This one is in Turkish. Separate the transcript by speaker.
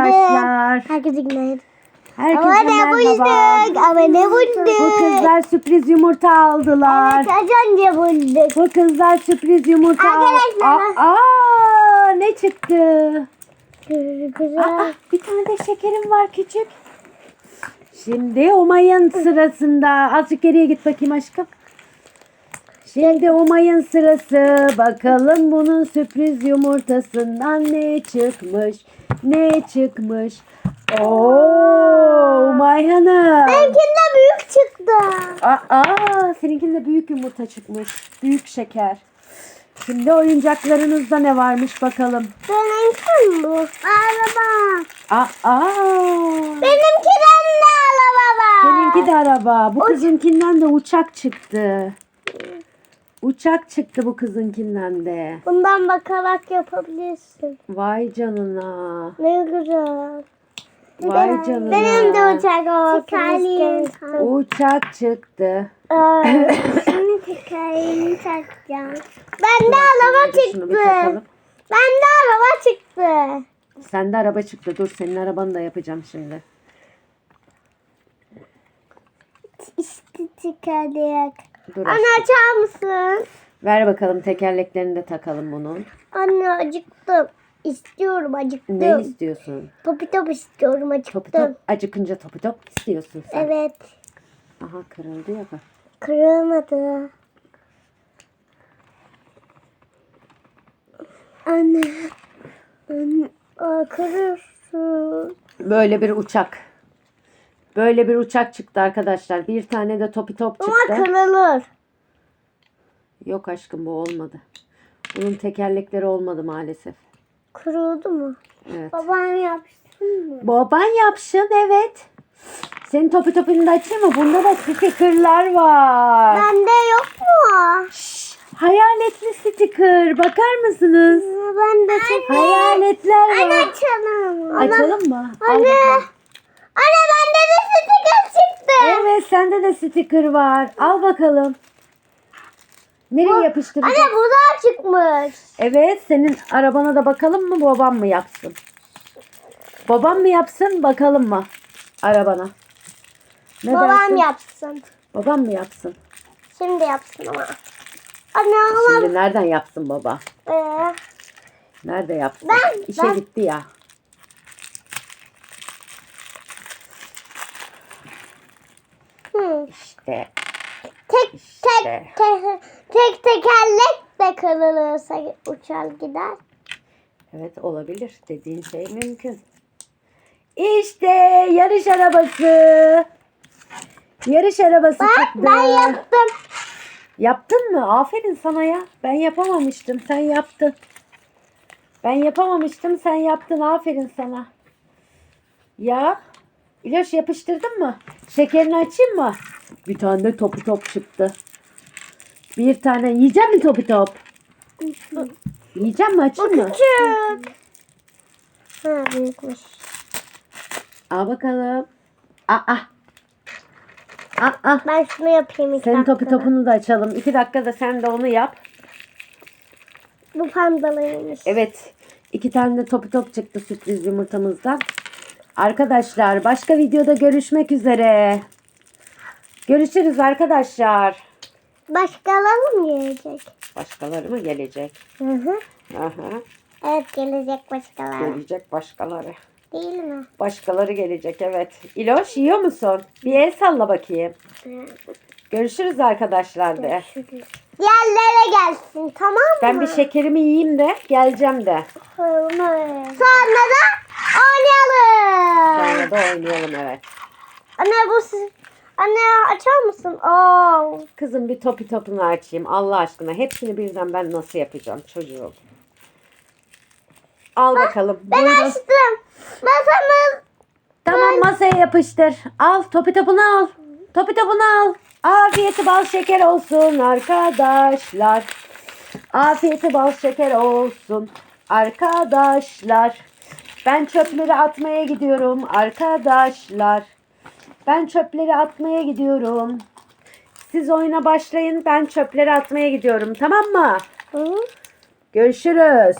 Speaker 1: arkadaşlar.
Speaker 2: Herkese günaydın.
Speaker 1: Herkese
Speaker 2: Ama ne bulduk? Ama ne bulduk?
Speaker 1: Bu kızlar sürpriz yumurta aldılar.
Speaker 2: Evet az önce bulduk.
Speaker 1: Bu kızlar sürpriz yumurta al-
Speaker 2: Arkadaşlar.
Speaker 1: Aa, aa, ne çıktı?
Speaker 2: Güzel.
Speaker 1: Aa, bir tane de şekerim var küçük. Şimdi Umay'ın sırasında. Azıcık geriye git bakayım aşkım. Şimdi Umay'ın sırası. Bakalım bunun sürpriz yumurtasından ne çıkmış? Ne çıkmış? Oo, Umay Hanım.
Speaker 2: Benimkinde büyük çıktı.
Speaker 1: Aa, seninkinde büyük yumurta çıkmış. Büyük şeker. Şimdi oyuncaklarınızda ne varmış bakalım.
Speaker 2: Benimki bu. Araba.
Speaker 1: Aa,
Speaker 2: Benimkiden de araba var.
Speaker 1: seninki de araba. Bu kızınkinden de uçak çıktı. Uçak çıktı bu kızınkinden de.
Speaker 2: Bundan bakarak yapabilirsin.
Speaker 1: Vay canına.
Speaker 2: Ne güzel.
Speaker 1: Vay canına.
Speaker 2: Benim de uçak olsun istemiştim.
Speaker 1: Uçak çıktı.
Speaker 2: Şimdi tekerleğini takacağım. Bende araba
Speaker 1: Şunu bir
Speaker 2: çıktı.
Speaker 1: takalım.
Speaker 2: Bende araba çıktı.
Speaker 1: Sende araba çıktı. Dur senin arabanı da yapacağım şimdi.
Speaker 2: İşte tekerlek.
Speaker 1: Dur
Speaker 2: Anne
Speaker 1: aşkım.
Speaker 2: açar mısın?
Speaker 1: Ver bakalım tekerleklerini de takalım bunun.
Speaker 2: Anne acıktım. İstiyorum acıktım.
Speaker 1: Ne istiyorsun?
Speaker 2: Topu top istiyorum acıktım.
Speaker 1: Topu top. Acıkınca topu top istiyorsun sen.
Speaker 2: Evet.
Speaker 1: Aha kırıldı ya bak.
Speaker 2: Kırılmadı. Anne. Anne. Aa, kırıyorsun.
Speaker 1: Böyle bir uçak. Böyle bir uçak çıktı arkadaşlar. Bir tane de topi top
Speaker 2: Ama
Speaker 1: çıktı.
Speaker 2: kırılır.
Speaker 1: Yok aşkım bu olmadı. Bunun tekerlekleri olmadı maalesef.
Speaker 2: Kırıldı mı?
Speaker 1: Evet.
Speaker 2: Baban yapsın mı?
Speaker 1: Baban yapsın evet. Senin topi topunu da açayım mı? Bunda da stickerlar var.
Speaker 2: Bende yok mu?
Speaker 1: Şşş, hayaletli sticker. Bakar mısınız?
Speaker 2: Ben de çok...
Speaker 1: Hayaletler
Speaker 2: Anne
Speaker 1: var.
Speaker 2: açalım.
Speaker 1: Açalım mı? Al
Speaker 2: Anne.
Speaker 1: bakalım.
Speaker 2: Anne bende de sticker çıktı.
Speaker 1: Evet sende de sticker var. Al bakalım. Nereye yapıştıracağız?
Speaker 2: Anne bu da çıkmış.
Speaker 1: Evet senin arabana da bakalım mı babam mı yapsın? Babam mı yapsın bakalım mı arabana? Ne
Speaker 2: Babam
Speaker 1: dersin?
Speaker 2: yapsın.
Speaker 1: Babam mı yapsın?
Speaker 2: Şimdi yapsın ama. Anne ama...
Speaker 1: Şimdi nereden yapsın baba?
Speaker 2: Ee,
Speaker 1: Nerede yapsın?
Speaker 2: Ben-
Speaker 1: İşe
Speaker 2: ben-
Speaker 1: gitti ya.
Speaker 2: hı.
Speaker 1: İşte
Speaker 2: Tek
Speaker 1: İşte.
Speaker 2: tek tek tek tekerlek de kırılırsa uçar gider.
Speaker 1: evet olabilir. Dediğin şey mümkün. İşte yarış arabası. Yarış arabası
Speaker 2: Bak
Speaker 1: çıktı.
Speaker 2: ben yaptım.
Speaker 1: Yaptın mı? Aferin sana ya. Ben yapamamıştım. Sen yaptın. Ben yapamamıştım. Sen yaptın. Aferin sana. Ya. İlaç yapıştırdın mı? Şekerini açayım mı? Bir tane de topu top çıktı. Bir tane. Yiyecek mi topu top? Yiyecek mi? Açayım mı?
Speaker 2: Küçük. Ha büyükmüş.
Speaker 1: Al bakalım. Aa. Aa.
Speaker 2: Ben şunu yapayım iki
Speaker 1: Senin topu
Speaker 2: dakikada.
Speaker 1: topunu da açalım. İki dakikada sen de onu yap.
Speaker 2: Bu pandalarıymış.
Speaker 1: Evet. iki tane de topu top çıktı sürpriz yumurtamızdan. Arkadaşlar başka videoda görüşmek üzere. Görüşürüz arkadaşlar.
Speaker 2: Başkaları mı gelecek?
Speaker 1: Başkaları mı gelecek?
Speaker 2: Hı hı.
Speaker 1: Aha,
Speaker 2: Evet gelecek başkaları.
Speaker 1: gelecek başkaları.
Speaker 2: Değil mi?
Speaker 1: Başkaları gelecek evet. İloş yiyor musun? Bir el salla bakayım. Görüşürüz arkadaşlar de.
Speaker 2: Diğerlere gelsin tamam mı?
Speaker 1: Ben bir şekerimi yiyeyim de geleceğim de.
Speaker 2: Sonra da oynayalım.
Speaker 1: Sonra da oynayalım evet.
Speaker 2: Anne bu. Anne açar mısın? Oo.
Speaker 1: Kızım bir topi topunu açayım Allah aşkına. Hepsini birden ben nasıl yapacağım çocuğum. Al bakalım.
Speaker 2: Ben
Speaker 1: Buyurun.
Speaker 2: açtım. Masamız.
Speaker 1: Tamam masaya yapıştır. Al topi topunu al. Topi topunu al. Afiyeti bal şeker olsun arkadaşlar. Afiyeti bal şeker olsun arkadaşlar. Ben çöpleri atmaya gidiyorum arkadaşlar. Ben çöpleri atmaya gidiyorum. Siz oyuna başlayın ben çöpleri atmaya gidiyorum tamam mı?
Speaker 2: Hı?
Speaker 1: Görüşürüz.